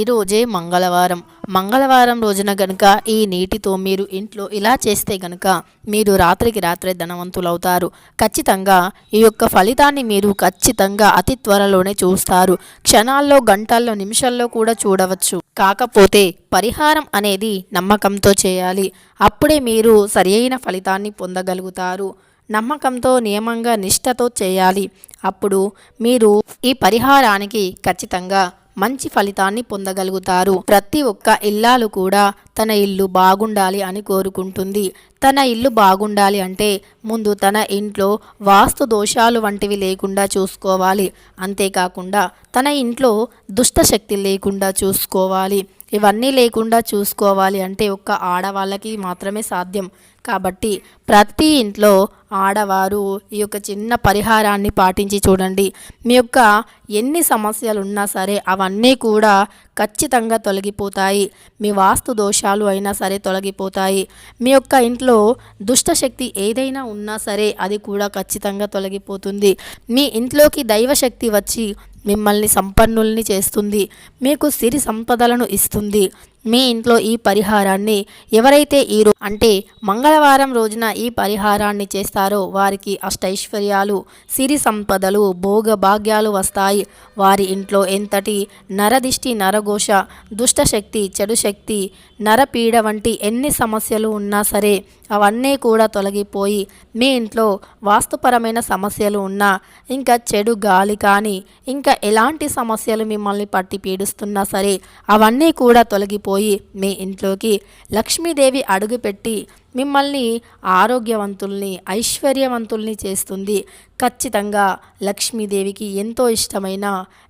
ఈరోజే మంగళవారం. మంగళవారం రోజున గనుక ఈ నీటితో మీరు ఇంట్లో ఇలా చేస్తే గనుక మీరు రాత్రికి రాత్రే ధనవంతులవుతారు. ఖచ్చితంగా ఈ యొక్క ఫలితాన్ని మీరు ఖచ్చితంగా అతి త్వరలోనే చూస్తారు. క్షణాల్లో గంటల్లో నిమిషాల్లో కూడా చూడవచ్చు. కాకపోతే పరిహారం అనేది నమ్మకంతో చేయాలి. అప్పుడే మీరు సరియైన ఫలితాన్ని పొందగలుగుతారు. నమ్మకంతో నియమంగా నిష్ఠతో చేయాలి. అప్పుడు మీరు ఈ పరిహారానికి ఖచ్చితంగా మంచి ఫలితాన్ని పొందగలుగుతారు. ప్రతి ఒక్క ఇల్లాలు కూడా తన ఇల్లు బాగుండాలి అని కోరుకుంటుంది. తన ఇల్లు బాగుండాలి అంటే ముందు తన ఇంట్లో వాస్తు దోషాలు వంటివి లేకుండా చూసుకోవాలి. అంతేకాకుండా తన ఇంట్లో దుష్ట శక్తి లేకుండా చూసుకోవాలి. ఇవన్నీ లేకుండా చూసుకోవాలి అంటే ఒక్క ఆడవాళ్ళకి మాత్రమే సాధ్యం. కాబట్టి ప్రతి ఇంట్లో ఆడవారు ఈ యొక్క చిన్న పరిహారాన్ని పాటించి చూడండి. మీ యొక్క ఎన్ని సమస్యలు ఉన్నా సరే అవన్నీ కూడా ఖచ్చితంగా తొలగిపోతాయి. మీ వాస్తు దోషాలు అయినా సరే తొలగిపోతాయి. మీ యొక్క ఇంట్లో దుష్టశక్తి ఏదైనా ఉన్నా సరే అది కూడా ఖచ్చితంగా తొలగిపోతుంది. మీ ఇంట్లోకి దైవశక్తి వచ్చి మిమ్మల్ని సంపన్నుల్ని చేస్తుంది. మీకు సిరి సంపదలను ఇస్తుంది. మీ ఇంట్లో ఈ పరిహారాన్ని ఎవరైతే ఈరో అంటే మంగళవారం రోజున ఈ పరిహారాన్ని చేస్తారో వారికి అష్టైశ్వర్యాలు సిరి సంపదలు భోగ భాగ్యాలు వస్తాయి. వారి ఇంట్లో ఎంతటి నరదిష్టి నరఘోష దుష్టశక్తి చెడు శక్తి నరపీడ వంటి ఎన్ని సమస్యలు ఉన్నా సరే అవన్నీ కూడా తొలగిపోయి మీ ఇంట్లో వాస్తుపరమైన సమస్యలు ఉన్నా ఇంకా చెడు గాలి కానీ ఇంకా ఎలాంటి సమస్యలు మిమ్మల్ని పట్టి పీడిస్తున్నా సరే అవన్నీ కూడా తొలగిపోయి పోయి మీ ఇంట్లోకి లక్ష్మీదేవి అడుగుపెట్టి మిమ్మల్ని ఆరోగ్యవంతుల్ని ఐశ్వర్యవంతుల్ని చేస్తుంది. ఖచ్చితంగా లక్ష్మీదేవికి ఎంతో ఇష్టమైన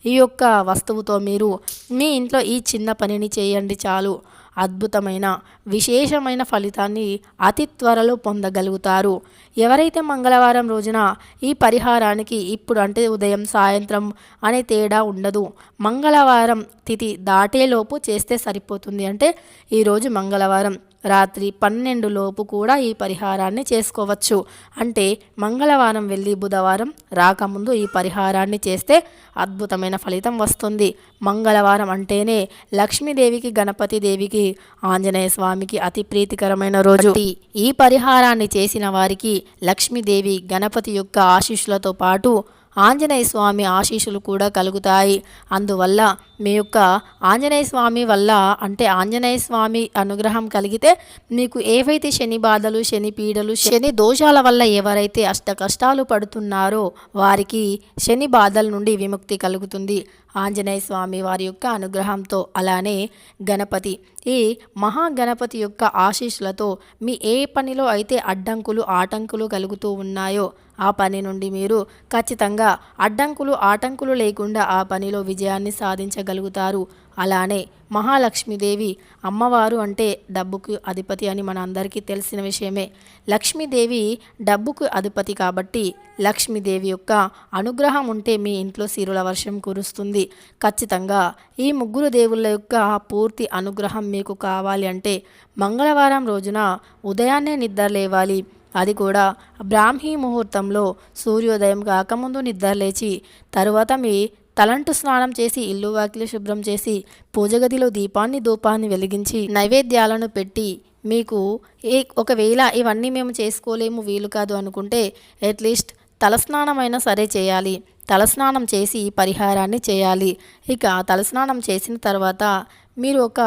ఈ యొక్క వస్తువుతో మీరు మీ ఇంట్లో ఈ చిన్న పనిని చేయండి చాలు. అద్భుతమైన విశేషమైన ఫలితాన్ని అతి త్వరలో పొందగలుగుతారు. ఎవరైతే మంగళవారం రోజున ఈ పరిహారానికి ఇప్పుడు అంటే ఉదయం సాయంత్రం అనే తేడా ఉండదు. మంగళవారం తిథి దాటేలోపు చేస్తే సరిపోతుంది. అంటే ఈరోజు మంగళవారం రాత్రి పన్నెండు లోపు కూడా ఈ పరిహారాన్ని చేసుకోవచ్చు. అంటే మంగళవారం వెళ్ళి బుధవారం రాకముందు ఈ పరిహారాన్ని చేస్తే అద్భుతమైన ఫలితం వస్తుంది. మంగళవారం అంటేనే లక్ష్మీదేవికి గణపతి దేవికి ఆంజనేయ స్వామికి అతి ప్రీతికరమైన రోజు. ఈ పరిహారాన్ని చేసిన వారికి లక్ష్మీదేవి గణపతి యొక్క ఆశీస్సులతో పాటు ఆంజనేయ స్వామి ఆశీస్సులు కూడా కలుగుతాయి. అందువల్ల మీ యొక్క ఆంజనేయ స్వామి వల్ల అంటే ఆంజనేయ స్వామి అనుగ్రహం కలిగితే మీకు ఏవైతే శని బాధలు శని పీడలు శని దోషాల వల్ల ఎవరైతే అష్ట కష్టాలు పడుతున్నారో వారికి శని బాధల నుండి విముక్తి కలుగుతుంది. ఆంజనేయ స్వామి వారి యొక్క అనుగ్రహంతో అలానే గణపతి. ఈ మహాగణపతి యొక్క ఆశీస్సులతో మీ ఏ పనిలో అయితే అడ్డంకులు ఆటంకులు కలుగుతూ ఉన్నాయో ఆ పని నుండి మీరు ఖచ్చితంగా అడ్డంకులు ఆటంకులు లేకుండా ఆ పనిలో విజయాన్ని సాధించగలుగుతారు అలానే మహాలక్ష్మీదేవి అమ్మవారు అంటే డబ్బుకు అధిపతి అని మన అందరికీ తెలిసిన విషయమే. లక్ష్మీదేవి డబ్బుకు అధిపతి కాబట్టి లక్ష్మీదేవి యొక్క అనుగ్రహం ఉంటే మీ ఇంట్లో సిరుల వర్షం కురుస్తుంది. ఖచ్చితంగా ఈ ముగ్గురు దేవుళ్ళ యొక్క పూర్తి అనుగ్రహం మీకు కావాలి అంటే మంగళవారం రోజున ఉదయాన్నే నిద్ర లేవాలి. అది కూడా బ్రాహ్మీ ముహూర్తంలో సూర్యోదయం కాకముందు నిద్ర లేచి తరువాత మీ తలంటు స్నానం చేసి ఇల్లు వాకిలి శుభ్రం చేసి పూజగదిలో దీపాన్ని ధూపాన్ని వెలిగించి నైవేద్యాలను పెట్టి మీకు ఏ ఒకవేళ ఇవన్నీ మేము చేసుకోలేము వీలు కాదు అనుకుంటే అట్లీస్ట్ తలస్నానమైనా సరే చేయాలి. తలస్నానం చేసి ఈ పరిహారాన్ని చేయాలి. ఇక తలస్నానం చేసిన తర్వాత మీరు ఒక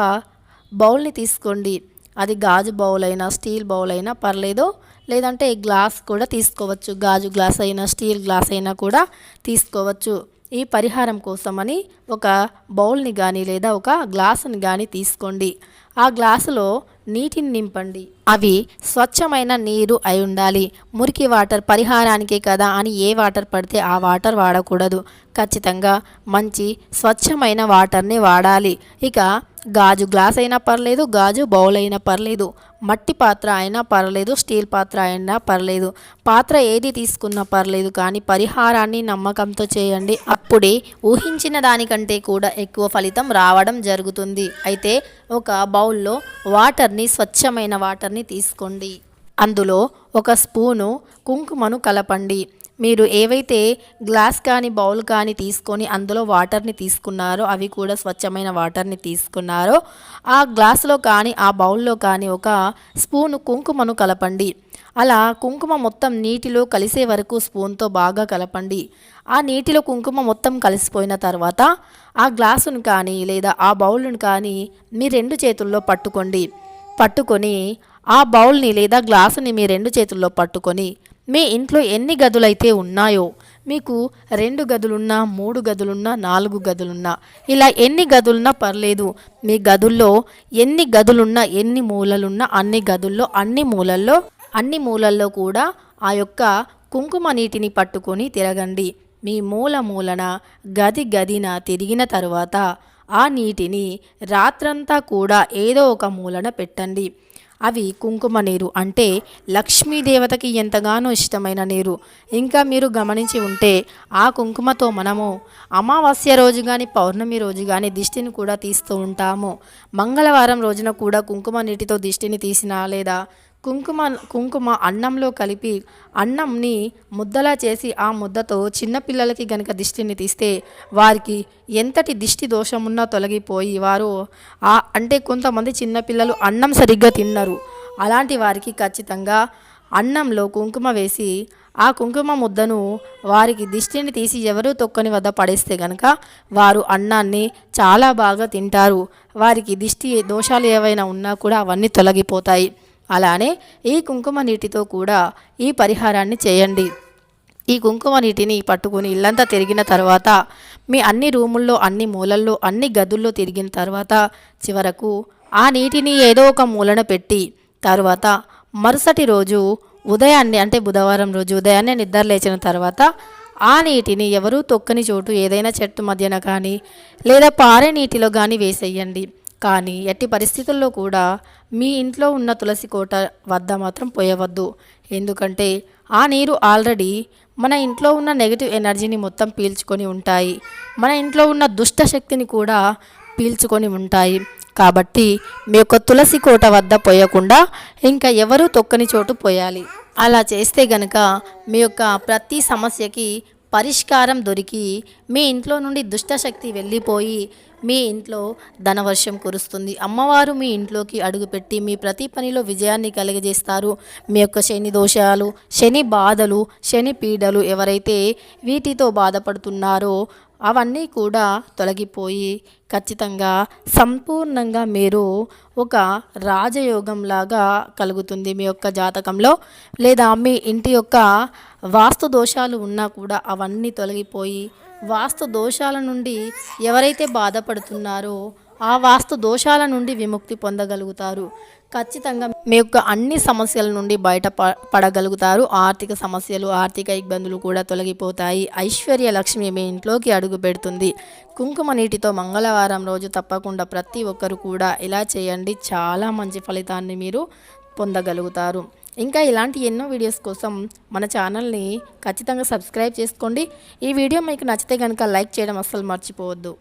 బౌల్ని తీసుకోండి. అది గాజు బౌల్ అయినా స్టీల్ బౌల్ అయినా పర్లేదు లేదంటే గ్లాస్ కూడా తీసుకోవచ్చు. గాజు గ్లాస్ అయినా స్టీల్ గ్లాస్ అయినా కూడా తీసుకోవచ్చు. ఈ పరిహారం కోసమని ఒక బౌల్ని కానీ లేదా ఒక గ్లాసుని కానీ తీసుకోండి. ఆ గ్లాసులో నీటిని నింపండి. అవి స్వచ్ఛమైన నీరు అయి ఉండాలి. మురికి వాటర్ పరిహారానికే కదా అని ఏ వాటర్ పడితే ఆ వాటర్ వాడకూడదు. ఖచ్చితంగా మంచి స్వచ్ఛమైన వాటర్ని వాడాలి. ఇక గాజు గ్లాస్ అయినా పర్లేదు గాజు బౌల్ అయినా పర్లేదు మట్టి పాత్ర అయినా పర్లేదు స్టీల్ పాత్ర అయినా పర్లేదు. పాత్ర ఏది తీసుకున్నా పర్లేదు కానీ పరిహారాన్ని నమ్మకంతో చేయండి. అప్పుడే ఊహించిన దానికంటే కూడా ఎక్కువ ఫలితం రావడం జరుగుతుంది. అయితే ఒక బౌల్లో వాటర్ని స్వచ్ఛమైన వాటర్ని తీసుకోండి. అందులో ఒక స్పూను కుంకుమను కలపండి. మీరు ఏవైతే గ్లాస్ కానీ బౌల్ కానీ తీసుకొని అందులో వాటర్ని తీసుకున్నారో అవి కూడా స్వచ్ఛమైన వాటర్ని తీసుకున్నారో ఆ గ్లాసులో కానీ ఆ బౌల్లో కానీ ఒక స్పూను కుంకుమను కలపండి. అలా కుంకుమ మొత్తం నీటిలో కలిసే వరకు స్పూన్తో బాగా కలపండి. ఆ నీటిలో కుంకుమ మొత్తం కలిసిపోయిన తర్వాత ఆ గ్లాసును కానీ లేదా ఆ బౌల్ను కానీ మీ రెండు చేతుల్లో పట్టుకోండి. పట్టుకొని ఆ బౌల్ని లేదా గ్లాసుని మీ రెండు చేతుల్లో పట్టుకొని మీ ఇంట్లో ఎన్ని గదులైతే ఉన్నాయో మీకు రెండు గదులున్నా మూడు గదులున్నా నాలుగు గదులున్నా ఇలా ఎన్ని గదులున్నా పర్లేదు. మీ గదుల్లో ఎన్ని గదులున్నా ఎన్ని మూలలున్నా అన్ని గదుల్లో అన్ని మూలల్లో అన్ని మూలల్లో కూడా ఆ యొక్క కుంకుమ నీటిని పట్టుకొని తిరగండి. మీ మూల మూలన గది గదిన తిరిగిన తరువాత ఆ నీటిని రాత్రంతా కూడా ఏదో ఒక మూలన పెట్టండి. అవి కుంకుమ నీరు అంటే లక్ష్మీదేవతకి ఎంతగానో ఇష్టమైన నీరు. ఇంకా మీరు గమనించి ఉంటే ఆ కుంకుమతో మనము అమావాస్య రోజు కానీ పౌర్ణమి రోజు కానీ దిష్టిని కూడా తీస్తూ ఉంటాము. మంగళవారం రోజున కూడా కుంకుమ నీటితో దిష్టిని తీసినా లేదా కుంకుమ కుంకుమ అన్నంలో కలిపి అన్నంని ముద్దలా చేసి ఆ ముద్దతో చిన్నపిల్లలకి గనక దిష్టిని తీస్తే వారికి ఎంతటి దిష్టి దోషమున్నా తొలగిపోయి వారు ఆ అంటే కొంతమంది చిన్నపిల్లలు అన్నం సరిగ్గా తిన్నారు. అలాంటి వారికి ఖచ్చితంగా అన్నంలో కుంకుమ వేసి ఆ కుంకుమ ముద్దను వారికి దిష్టిని తీసి ఎవరు తొక్కని వద్ద పడేస్తే గనక వారు అన్నాన్ని చాలా బాగా తింటారు. వారికి దిష్టి దోషాలు ఏవైనా ఉన్నా కూడా అవన్నీ తొలగిపోతాయి. అలానే ఈ కుంకుమ నీటితో కూడా ఈ పరిహారాన్ని చేయండి. ఈ కుంకుమ నీటిని పట్టుకుని ఇల్లంతా తిరిగిన తర్వాత మీ అన్ని రూముల్లో అన్ని మూలల్లో అన్ని గదుల్లో తిరిగిన తర్వాత చివరకు ఆ నీటిని ఏదో ఒక మూలన పెట్టి తర్వాత మరుసటి రోజు ఉదయాన్నే అంటే బుధవారం రోజు ఉదయాన్నే నిద్ర లేచిన తర్వాత ఆ నీటిని ఎవరూ తొక్కని చోటు ఏదైనా చెట్టు మధ్యన కానీ లేదా పారే నీటిలో కానీ వేసేయండి. కానీ ఎట్టి పరిస్థితుల్లో కూడా మీ ఇంట్లో ఉన్న తులసి కోట వద్ద మాత్రం పోయవద్దు. ఎందుకంటే ఆ నీరు ఆల్రెడీ మన ఇంట్లో ఉన్న నెగిటివ్ ఎనర్జీని మొత్తం పీల్చుకొని ఉంటాయి. మన ఇంట్లో ఉన్న దుష్ట శక్తిని కూడా పీల్చుకొని ఉంటాయి. కాబట్టి మీ యొక్క తులసి కోట వద్ద పోయకుండా ఇంకా ఎవరూ తొక్కని చోటు పోయాలి. అలా చేస్తే గనక మీ యొక్క ప్రతి సమస్యకి పరిష్కారం దొరికి మీ ఇంట్లో నుండి దుష్టశక్తి వెళ్ళిపోయి మీ ఇంట్లో ధనవర్షం కురుస్తుంది. అమ్మవారు మీ ఇంట్లోకి అడుగుపెట్టి మీ ప్రతి పనిలో విజయాన్ని కలిగజేస్తారు. మీ యొక్క శని దోషాలు శని బాధలు శని పీడలు ఎవరైతే వీటితో బాధపడుతున్నారో అవన్నీ కూడా తొలగిపోయి ఖచ్చితంగా సంపూర్ణంగా మీరు ఒక రాజయోగంలాగా కలుగుతుంది మీ యొక్క జాతకంలో లేదా మీ ఇంటి యొక్క వాస్తు దోషాలు ఉన్నా కూడా అవన్నీ తొలగిపోయి వాస్తు దోషాల నుండి ఎవరైతే బాధపడుతున్నారో ఆ వాస్తు దోషాల నుండి విముక్తి పొందగలుగుతారు. ఖచ్చితంగా మీ యొక్క అన్ని సమస్యల నుండి బయట పడగలుగుతారు. ఆర్థిక సమస్యలు ఆర్థిక ఇబ్బందులు కూడా తొలగిపోతాయి. ఐశ్వర్య లక్ష్మి మీ ఇంట్లోకి అడుగు పెడుతుంది. కుంకుమ నీటితో మంగళవారం రోజు తప్పకుండా ప్రతి ఒక్కరు కూడా ఇలా చేయండి. చాలా మంచి ఫలితాన్ని మీరు పొందగలుగుతారు. ఇంకా ఇలాంటి ఎన్నో వీడియోస్ కోసం మన ఛానల్ని ఖచ్చితంగా సబ్స్క్రైబ్ చేసుకోండి. ఈ వీడియో మీకు నచ్చితే కనుక లైక్ చేయడం అస్సలు మర్చిపోవద్దు.